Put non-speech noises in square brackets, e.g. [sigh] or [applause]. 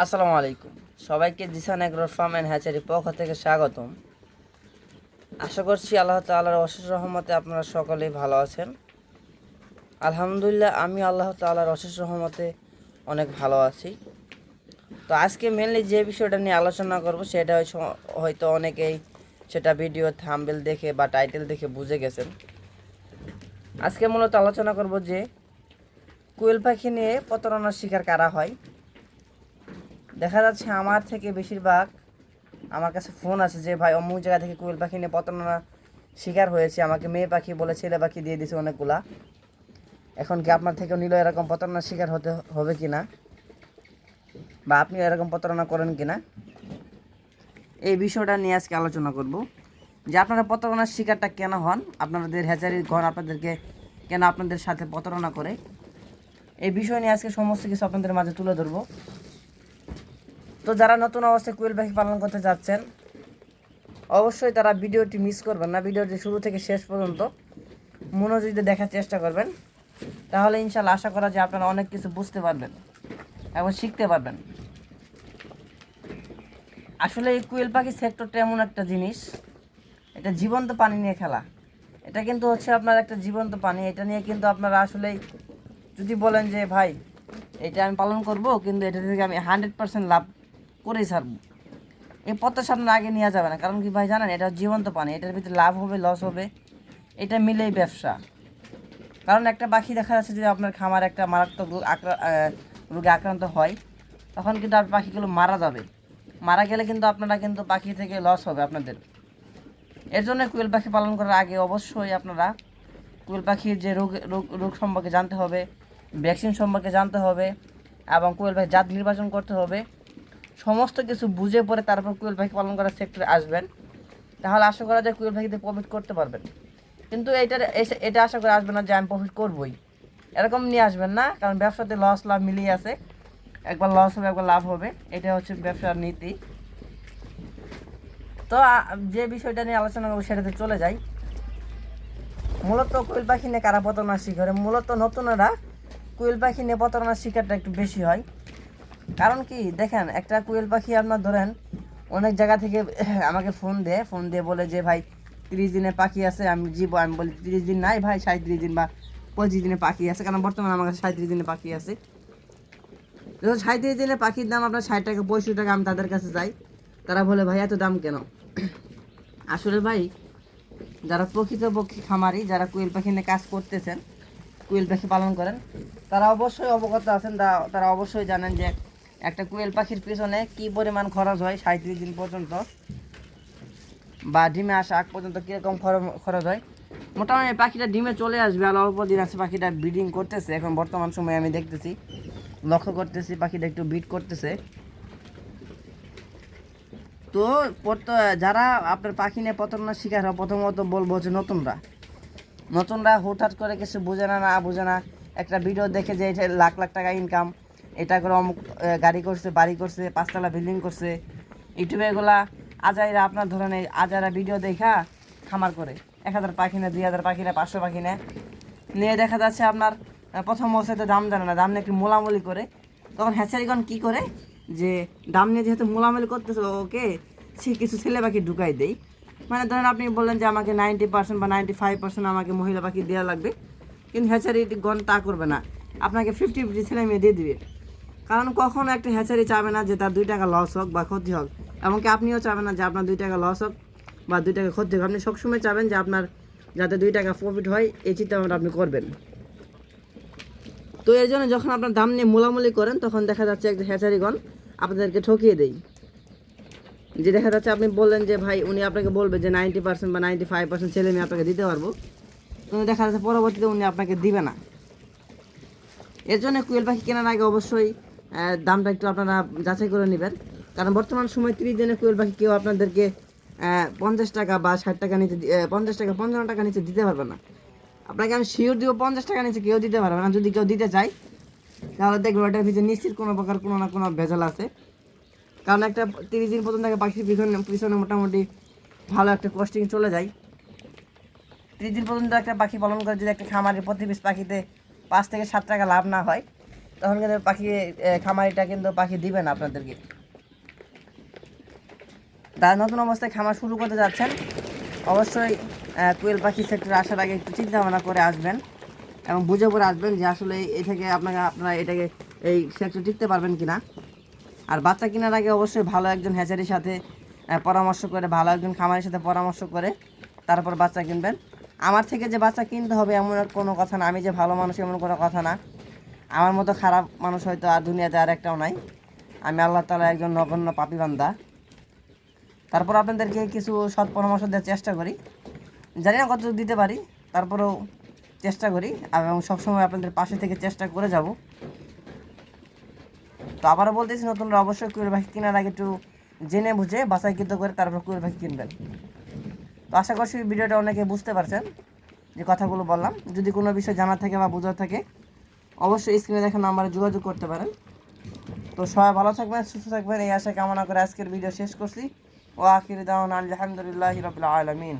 আসসালামু আলাইকুম। সবাইকে জিসান এগ্রোর ফার্ম অ্যান্ড হ্যাচারি পক্ষ থেকে স্বাগতম। আশা করছি আল্লাহ তাআলার অশেষ রহমতে আপনারা সকলেই ভালো আছেন। আলহামদুলিল্লাহ, আমি আল্লাহ তাআলার অশেষ রহমতে অনেক ভালো আছি। তো আজকে মেনলি যে বিষয়টা নিয়ে আলোচনা করব, সেটা হয়তো অনেকেই সেটা ভিডিও থাম্বেল দেখে বা টাইটেল দেখে বুঝে গেছেন। আজকে মূলত আলোচনা করব যে, কুয়েল পাখি নিয়ে প্রতারণার শিকার কারা হয়? দেখা যাচ্ছে আমার থেকে বেশিরভাগ আমার কাছে ফোন আছে যে, ভাই, অমুক জায়গা থেকে কোয়েল পাখি নিয়ে প্রতারণা শিকার হয়েছে। আমাকে মেয়ে পাখি বলে ছেলে পাখি দিয়ে দিয়েছে অনেকগুলা। এখন কি আপনার থেকেও নিল এরকম প্রতারণার শিকার হতে হবে কি না বা আপনি এরকম প্রতারণা করেন কি না এই বিষয়টা নিয়ে আজকে আলোচনা করব। যে আপনারা প্রতারণার শিকারটা কেন হন, আপনাদের হ্যাচারির ঘর আপনাদেরকে কেন আপনাদের সাথে প্রতারণা করে, এই বিষয় নিয়ে আজকে সমস্ত কিছু আপনাদের মাঝে তুলে ধরবো। তো যারা নতুন অবস্থায় কুয়েল পাখি পালন করতে যাচ্ছেন, অবশ্যই তারা ভিডিওটি মিস করবেন না। ভিডিওটি শুরু থেকে শেষ পর্যন্ত মনোযোগ দিয়ে দেখার চেষ্টা করবেন। তাহলে ইনশাল্লাহ আশা করা যায় আপনারা অনেক কিছু বুঝতে পারবেন এবং শিখতে পারবেন। আসলে এই কুয়েল পাখি সেক্টরটা এমন একটা জিনিস, এটা জীবন্ত পানি নিয়ে খেলা। এটা কিন্তু হচ্ছে আপনার একটা জীবন্ত পানি। এটা নিয়ে কিন্তু আপনারা আসলেই যদি বলেন যে, ভাই, এটা আমি পালন করব, কিন্তু এটা থেকে আমি হান্ড্রেড পার্সেন্ট লাভ করেই ছাড়বো। এই প্রত্যাশা আপনার আগে নেওয়া যাবে না, কারণ কি ভাই জানেন, এটা জীবন্ত পানি, এটার ভিতরে লাভ হবে, লস হবে, এটা মিলেই ব্যবসা। কারণ একটা পাখি দেখা যাচ্ছে যদি আপনার খামার একটা মারাত্মক রোগ রোগে আক্রান্ত হয়, তখন কিন্তু আপনার পাখিগুলো মারা যাবে। মারা গেলে কিন্তু আপনারা কিন্তু পাখি থেকে লস হবে আপনাদের। এর জন্য কুয়েল পাখি পালন করার আগে অবশ্যই আপনারা কুয়েল পাখির যে রোগ রোগ রোগ সম্পর্কে জানতে হবে, ভ্যাকসিন সম্পর্কে জানতে হবে, এবং কুয়েল পাখি জাত নির্বাচন করতে হবে। সমস্ত কিছু বুঝে পরে তারপর কুয়েল পাখি পালন করার সেক্টরে আসবেন। তাহলে আশা করা যায় কুয়েল পাখিতে প্রফিট করতে পারবেন। কিন্তু এটা এটা আশা করে আসবেন না যে আমি প্রফিট করবই। এরকম নিয়ে আসবেন না, কারণ ব্যবসাতে লস লাভ মিলিয়ে আছে। একবার লস হবে, একবার লাভ হবে। এটা হচ্ছে ব্যবসার নীতি। তো যে বিষয়টা নিয়ে আলোচনা করব সেটাতে চলে যাই। মূলত কোয়েল পাখি নিয়ে কারা প্রতারণার শিকার? মূলত নতুনরা কোয়েল পাখি নিয়ে প্রতারণার শিকারটা একটু বেশি হয়। কারণ কি, দেখেন, একটা কোয়েল পাখি আপনার ধরেন, অনেক জায়গা থেকে [laughs] আমাকে ফোন দেয় ফোন দিয়ে বলে যে, ভাই, তিরিশ দিনের পাখি আছে, আমি জীব আমি বলি, তিরিশ দিন নাই, ভাই সাঁত্রিশ দিন বা পঁচিশ দিনের পাখি আছে। কারণ বর্তমানে আমার কাছে সাঁত্রিশ দিনের পাখি আছে। যখন সাঁত্রিশ দিনের পাখির দাম আপনার ষাট টাকা, পঁয়ষট্টি টাকা, আমি তাদের কাছে যাই, তারা বলে, ভাই, এত দাম কেন? [clears throat] আসলে ভাই, যারা প্রকৃতপক্ষে খামারি, যারা কুয়েল পাখি নিয়ে কাজ করতেছেন, কুয়েল পাখি পালন করেন, তারা অবশ্যই অবগত আছেন তারা অবশ্যই জানেন যে একটা কুয়েল পাখির পিছনে কি পরিমাণ খরচ হয় সাঁত্রিশ দিন পর্যন্ত? বা ডিমে আসা আগ পর্যন্ত কীরকম খর- খরচ হয়? মোটামুটি পাখিটা ডিমে চলে আসবে আর অল্প দিন আছে পাখিটা ব্রিডিং করতেছে। এখন বর্তমান সময়ে আমি দেখতেছি, লক্ষ্য করতেছি পাখিটা একটু বিট করতেছে। তো যারা আপনার পাখি নিয়ে প্রতারণার শিকার হয়, প্রথমত বলব যে নতুনরা। নতুনরা হুটহাট করে কিছু বোঝে না না বোঝে না। একটা ভিডিও দেখে যে এটা লাখ লাখ টাকা ইনকাম এটা করে অমুক গাড়ি করছে, বাড়ি করছে, পাঁচতলা বিল্ডিং করছে। ইউটিউবে এগুলা আজাইরা আপনার ধরেন এই আজাইরা ভিডিও দেখা খামার করে। এক হাজার পাখি না দুই হাজার পাখি না পাঁচশো পাখি না নিয়ে দেখা যাচ্ছে আপনার প্রথম অবস্থাতে দাম জানে না, দাম নিয়ে একটু মোলামুলি করে। তখন হ্যাচারিগণ কী করে? যে দাম নিয়ে যেহেতু মোলামুলি করতেছে, ওকে সে কিছু ছেলে পাখি ঢুকাই দেয় মানে ধরেন আপনি বললেন যে আমাকে নাইনটি পার্সেন্ট বা নাইনটি ফাইভ পার্সেন্ট আমাকে মহিলা পাখি দেওয়া লাগবে। কিন্তু হ্যাচারি গণ তা করবে না। আপনাকে ফিফটি ফিফটি ছেলে মেয়ে দিয়ে দিবে। কারণ কখনো একটা হ্যাচারি চাবে না যে তার দুই টাকা লস হোক বা ক্ষতি হোক। এমনকি আপনিও চাবেন না যে আপনার দুই টাকা লস হোক বা দুই টাকা ক্ষতি হোক। আপনি সবসময় চাবেন যে আপনার যাতে দুই টাকা প্রফিট হয়, এই চিন্তা ভাবনা আপনি করবেন। তো এর জন্য যখন আপনার দাম নিয়ে মোলামুলি করেন, তখন দেখা যাচ্ছে একটা হ্যাচারিগণ আপনাদেরকে ঠকিয়ে দেয়। যে দেখা যাচ্ছে আপনি বললেন যে, ভাই, উনি আপনাকে বলবে যে নাইনটি পার্সেন্ট বা নাইনটি ফাইভ পার্সেন্ট ছেলে মেয়ে আপনাকে দিতে পারব। কিন্তু দেখা যাচ্ছে পরবর্তীতে উনি আপনাকে দিবে না। এর জন্য কুয়েল পাখি কেনার আগে অবশ্যই দামটা একটু আপনারা যাচাই করে নেবেন। কারণ বর্তমান সময় তিরিশ দিনের কুয়েল পাখি কেউ আপনাদেরকে পঞ্চাশ টাকা বা ষাট টাকা নিচে পঞ্চাশ টাকা, পঞ্চান্ন টাকা নিচে দিতে পারবে না। আপনাকে আমি শিওর দিব পঞ্চাশ টাকা নিচে কেউ দিতে পারবে না। যদি কেউ দিতে চায়, তাহলে দেখবেন ওটার ভিতরে নিশ্চিত কোনো প্রকার কোনো না কোনো ভেজাল আছে। কারণ একটা তিরিশ দিন পর্যন্ত একটা পাখির পিছনে পিছনে মোটামুটি ভালো একটা কস্টিং চলে যায়। তিরিশ দিন পর্যন্ত একটা পাখি পালন করে যদি একটা খামারে প্রতি পিস পাখিতে পাঁচ থেকে সাত টাকা লাভ না হয় তখন কিন্তু পাখি খামারিটা কিন্তু পাখি দিবে না আপনাদেরকে। তারা নতুন অবস্থায় খামার শুরু করতে যাচ্ছেন, অবশ্যই কোয়েল পাখি সেক্টরে আসার আগে একটু চিন্তা ভাবনা করে আসবেন এবং বুঝে পড়ে আসবেন যে আসলে এই থেকে আপনাকে, আপনারা এটাকে এই সেক্টর টিকতে পারবেন কিনা। আর বাচ্চা কেনার আগে অবশ্যই ভালো একজন হ্যাচারির সাথে পরামর্শ করে, ভালো একজন খামারের সাথে পরামর্শ করে, তারপর বাচ্চা কিনবেন। আমার থেকে যে বাচ্চা কিনতে হবে এমন কোনো কথা না, আমি যে ভালো মানুষ এমন কোনো কথা না। আমার মতো খারাপ মানুষ হয়তো আর দুনিয়াতে আর একটাও নাই। আমি আল্লাহ তালা একজন নগণ্য পাপি বান্দা। তারপর আপনাদেরকে কিছু সৎ পরামর্শ দেওয়ার চেষ্টা করি। জানি না কত দিতে পারি, তারপরেও চেষ্টা করি এবং সবসময় আপনাদের পাশে থেকে চেষ্টা করে যাব। তো আবারও বলতেছি, নতুনরা অবশ্যই কুয়ের পাখি কেনার আগে একটু জেনে বুঝে, বাছাইকৃত করে তারপর কুয়ের পাখি কিনবেন। তো আশা করছি ভিডিওটা অনেকে বুঝতে পারছেন, যে কথাগুলো বললাম। যদি কোনো বিষয় জানা থাকে বা বোঝার থাকে অবশ্যই স্ক্রিনে দেখা নাম্বারে যোগাযোগ করতে পারেন। তো সবাই ভালো থাকবেন, সুস্থ থাকবেন। এই আশা, কামনা করে আজকের ভিডিও শেষ করছি। ও আখির দাওয়ান আলহামদুলিল্লাহ রবিল আলমিন।